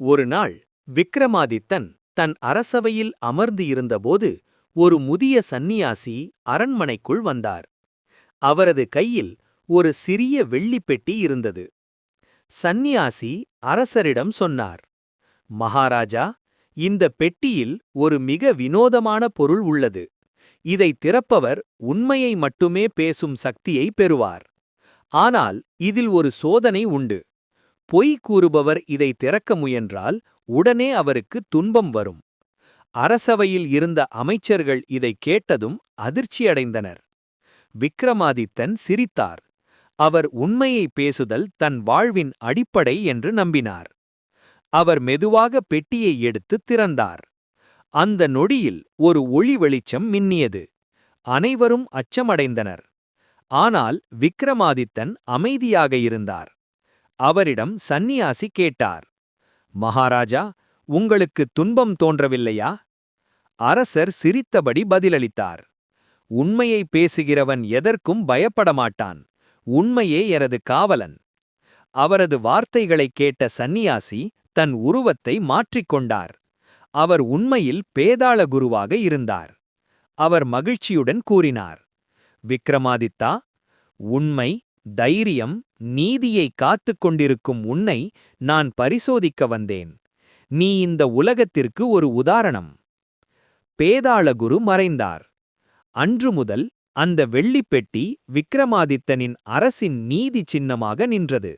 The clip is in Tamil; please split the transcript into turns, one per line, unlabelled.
ஒரு நாள் விக்ரமாதித்தன் தன் அரசவையில் அமர்ந்து இருந்தபோது ஒரு முதிய சந்நியாசி அரண்மனைக்குள் வந்தார். அவரது கையில் ஒரு சிறிய வெள்ளிப் பெட்டி இருந்தது. சந்நியாசி அரசரிடம் சொன்னார் மகாராஜா இந்த பெட்டியில் ஒரு மிக வினோதமான பொருள் உள்ளது. இதை திறப்பவர் உண்மையை மட்டுமே பேசும் சக்தியை பெறுவார். ஆனால் இதில் ஒரு சோதனை உண்டு. பொய் கூறுபவர் இதை திறக்க முயன்றால் உடனே அவருக்கு துன்பம் வரும். அரசவையில் இருந்த அமைச்சர்கள் இதைக் கேட்டதும் அதிர்ச்சியடைந்தனர். விக்ரமாதித்தன் சிரித்தார். அவர் உண்மையை பேசுதல் தன் வாழ்வின் அடிப்படை என்று நம்பினார். அவர் மெதுவாக பெட்டியை எடுத்துத் திறந்தார். அந்த நொடியில் ஒரு ஒளி வெளிச்சம் மின்னியது. அனைவரும் அச்சமடைந்தனர். ஆனால் விக்ரமாதித்தன் அமைதியாக இருந்தார். அவரிடம் சந்நியாசி கேட்டார். மகாராஜா உங்களுக்கு துன்பம் தோன்றவில்லையா? அரசர் சிரித்தபடி பதிலளித்தார். உண்மையை பேசுகிறவன் எதற்கும் பயப்படமாட்டான். உண்மையே எனது காவலன். அவரது வார்த்தைகளைக் கேட்ட சந்நியாசி தன் உருவத்தை மாற்றிக்கொண்டார் அவர் உண்மையில் பேதாள குருவாக இருந்தார். அவர் மகிழ்ச்சியுடன் கூறினார். விக்ரமாதித்தா உண்மை தைரியம் நீதியை காத்துக் கொண்டிருக்கும் உன்னை நான் பரிசோதிக்க வந்தேன். நீ இந்த உலகத்திற்கு ஒரு உதாரணம். பேதாளகுரு மறைந்தார். அன்று முதல் அந்த வெள்ளிப் பெட்டி விக்ரமாதித்தனின் அரசின் நீதி சின்னமாக நின்றது.